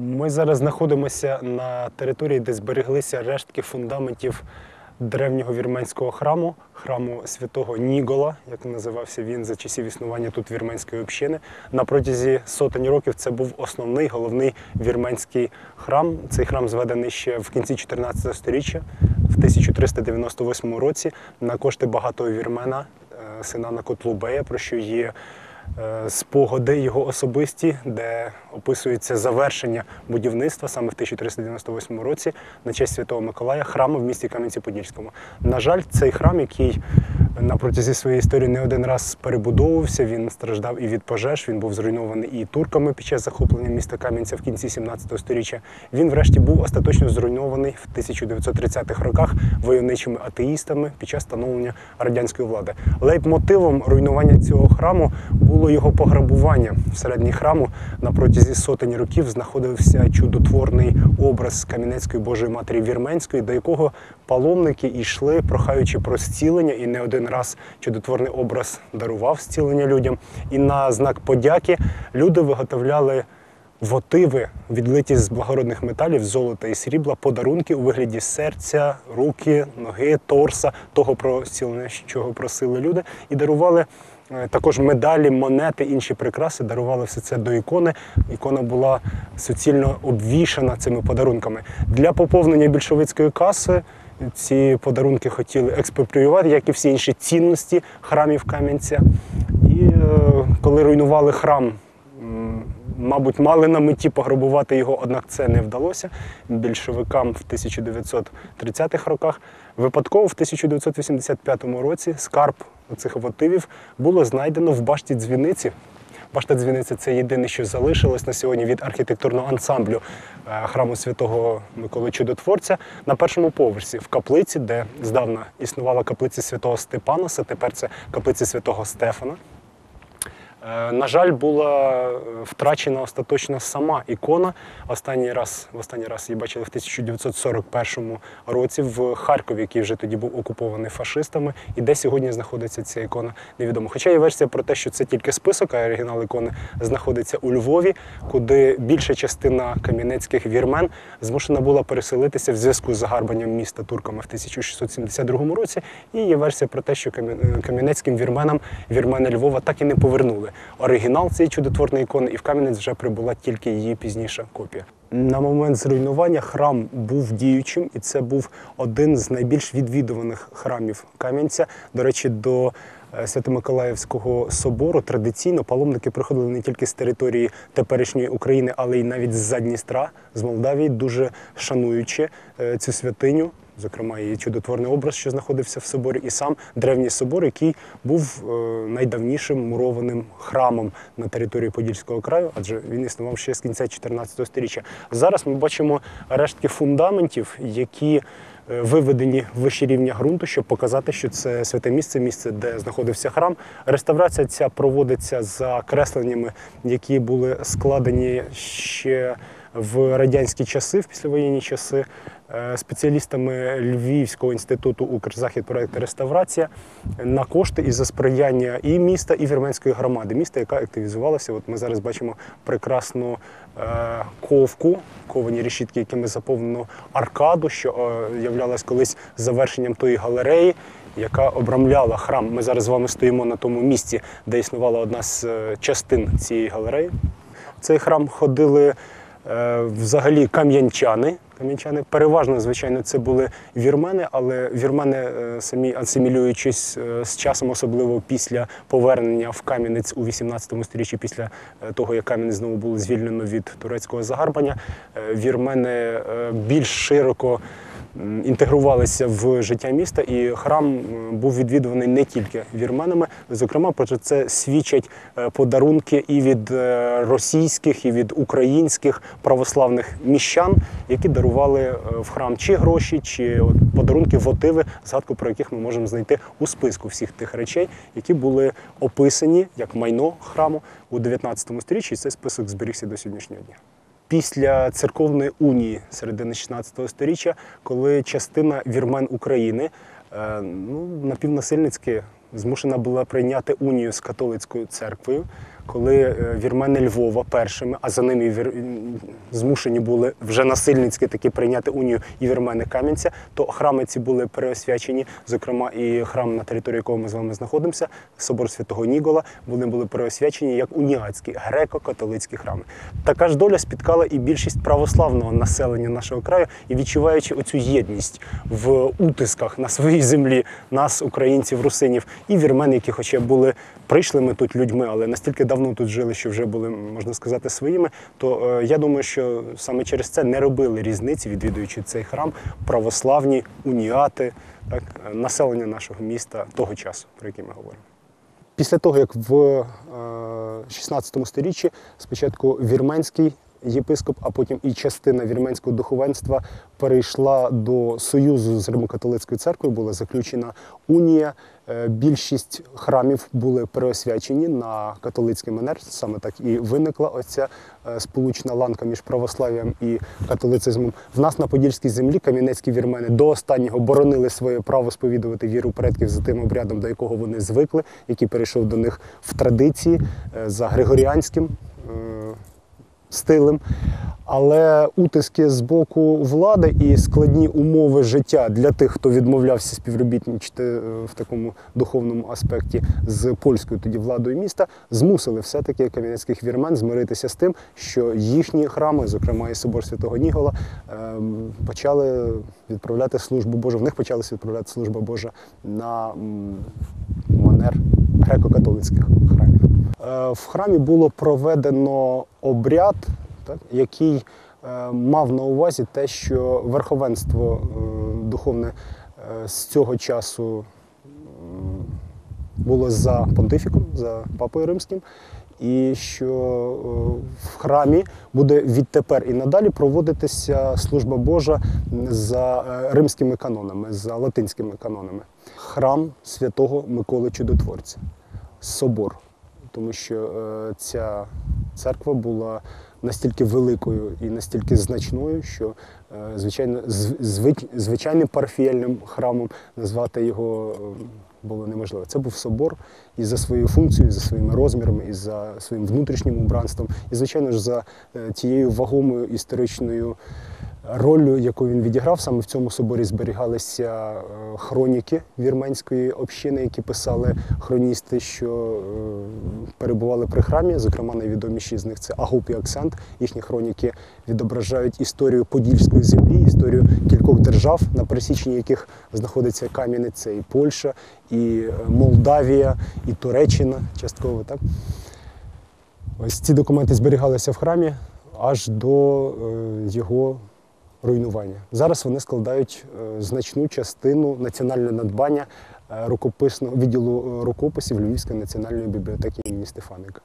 Ми зараз знаходимося на території, де збереглися рештки фундаментів древнього вірменського храму, храму святого Нігола, як називався він за часів існування тут вірменської общини. На протязі сотень років це був основний головний вірменський храм. Цей храм зведений ще в кінці 14 століття, в 1398 році, на кошти багатого вірмена, е, сина Котлубея, про що є спогади його особисті, де описується завершення будівництва саме в 1398 році на честь Святого Миколая храму в місті Кам'янці-Подільському. На жаль, цей храм, який на протязі своєї історії не один раз перебудовувався, він страждав і від пожеж, він був зруйнований і турками під час захоплення міста Кам'янця в кінці 17 століття. Він, врешті, був остаточно зруйнований в 1930-х роках войовничими атеїстами під час становлення радянської влади. Лейб-мотивом руйнування цього храму було його пограбування. Всередині храму на протязі сотень років знаходився чудотворний образ Кам'янецької Божої Матері Вірменської, до якого паломники йшли, прохаючи про зцілення, і не один раз чудотворний образ дарував зцілення людям. І на знак подяки люди виготовляли вотиви, відлиті з благородних металів, золота і срібла, подарунки у вигляді серця, руки, ноги, торса, того про зцілення, чого просили люди, і дарували. Е, Також медалі, монети, інші прикраси дарували все це до ікони. Ікона була суцільно обвішана цими подарунками. Для поповнення більшовицької каси ці подарунки хотіли експропріювати, як і всі інші цінності храмів Кам'янця. І е, коли руйнували храм, мабуть, мали на меті пограбувати його, однак це не вдалося більшовикам в 1930-х роках. Випадково в 1985 році скарб цих вотивів було знайдено в башті дзвіниці. Башта дзвіниці це єдине, що залишилось на сьогодні від архітектурного ансамблю е, храму святого Миколи Чудотворця на першому поверсі в каплиці, де здавна існувала каплиця святого Степанаса, тепер це каплиця святого Стефана. Е, На жаль, була е, втрачена остаточно сама ікона. Останній раз, в останній раз її бачили в 1941 році в Харкові, який вже тоді був окупований фашистами. І де сьогодні знаходиться ця ікона, невідомо. Хоча є версія про те, що це тільки список, а оригінал ікони знаходиться у Львові, куди більша частина кам'янецьких вірмен змушена була переселитися в зв'язку з загарбанням міста турками в 1672 році. І є версія про те, що кам'янецьким вірменам вірмени Львова так і не повернули оригінал цієї чудотворної ікони, і в Кам'янець вже прибула тільки її пізніша копія. На момент зруйнування храм був діючим, і це був один з найбільш відвідуваних храмів Кам'янця. До речі, до е, Свято-Миколаївського собору традиційно паломники приходили не тільки з території теперішньої України, але й навіть з-за Дністра, з Молдавії, дуже шануючи е, цю святиню. Зокрема, і чудотворний образ, що знаходився в соборі, і сам древній собор, який був е, найдавнішим мурованим храмом на території Подільського краю, адже він існував ще з кінця 14 століття. Зараз ми бачимо рештки фундаментів, які е, виведені вище рівня ґрунту, щоб показати, що це святе місце, місце, де знаходився храм. Реставрація ця проводиться за кресленнями, які були складені ще в радянські часи, в післявоєнні часи, е, спеціалістами Львівського інституту Укрзахід проєкту реставрація на кошти і за сприяння і міста, і вірменської громади, міста, яка активізувалася. От ми зараз бачимо прекрасну е, ковку, ковані решітки, якими заповнено аркаду, що е, являлась колись завершенням тої галереї. Яка обрамляла храм. Ми зараз з вами стоїмо на тому місці, де існувала одна з частин цієї галереї. Цей храм ходили взагалі кам'янчани. Кам'янчани переважно, звичайно, це були вірмени, але вірмени е, самі асимілюючись е, з часом, особливо після повернення в Кам'янець у 18 сторіччі, після е, того, як Кам'янець знову було звільнено від турецького загарбання, е, вірмени е, більш широко інтегрувалися в життя міста, і храм був відвідуваний не тільки вірменами. Зокрема, про це свідчать е, подарунки і від е, російських, і від українських православних міщан, які дарували е, в храм чи гроші, чи подарунки вотиви, згадку про яких ми можемо знайти у списку всіх тих речей, які були описані як майно храму у 19 сторіччі. І цей список зберігся до сьогоднішнього дня після церковної унії середини 16 століття, коли частина вірмен України е, ну, напівнасильницьки змушена була прийняти унію з католицькою церквою. Коли е, вірмени Львова першими, а за ними вір... змушені були вже насильницьки таки прийняти унію і вірмени Кам'янця, то храми ці були переосвячені, зокрема і храм, на території якого ми з вами знаходимося, собор святого Нігола, вони були переосвячені як уніатські греко-католицькі храми. Така ж доля спіткала і більшість православного населення нашого краю, і відчуваючи оцю єдність в утисках на своїй землі, нас, українців, русинів, і вірмен, які хоча були прийшлими тут людьми, але настільки давно тут жили, що вже були, можна сказати, своїми, то е, я думаю, що саме через це не робили різниці, відвідуючи цей храм, православні уніати, так, е, населення нашого міста того часу, про який ми говоримо. Після того, як в е, 16 сторіччі спочатку вірменський єпископ, а потім і частина вірменського духовенства перейшла до союзу з Римо-католицькою церквою, була заключена унія. Е, Більшість храмів були переосвячені на католицький манер. Саме так і виникла оця е, сполучна ланка між православ'ям і католицизмом. В нас на Подільській землі кам'янецькі вірмени до останнього боронили своє право сповідувати віру предків за тим обрядом, до якого вони звикли, який перейшов до них в традиції е, за григоріанським стилем. Але утиски з боку влади і складні умови життя для тих, хто відмовлявся співробітничати е, в такому духовному аспекті з польською тоді владою міста, змусили все-таки кам'янецьких вірмен змиритися з тим, що їхні храми, зокрема і собор Святого Нігола, ем, почали відправляти службу Божу. В них почалася відправляти служба Божа на манер греко-католицьких храмів. Е, В храмі було проведено обряд, так, який е, мав на увазі те, що верховенство е, духовне з цього часу було за понтифіком, за папою римським, і що в храмі буде відтепер і надалі проводитися служба Божа за римськими канонами, за латинськими канонами. Храм святого Миколи Чудотворця, собор тому що е, ця церква була настільки великою і настільки значною, що е, звичайно, зв- звич- звичайним парафіяльним храмом назвати його е, було неможливо. Це був собор і за своєю функцією, і за своїми розмірами, і за своїм внутрішнім убранством, і звичайно ж за тією вагомою історичною ролью, яку він відіграв. Саме в цьому соборі зберігалися е, хроніки вірменської общини, які писали хроністи, що е, перебували при храмі. Зокрема, найвідоміші з них це Агуп і Аксент. Їхні хроніки відображають історію подільської землі, історію кількох держав, на пересіченні яких знаходиться Кам'янець, це і Польща, і е, Молдавія, і Туреччина частково. Так? Ось ці документи зберігалися в храмі аж до його руйнування. Зараз вони складають е, значну частину національного надбання е, рукописного відділу е, рукописів Львівської національної бібліотеки імені Стефаника.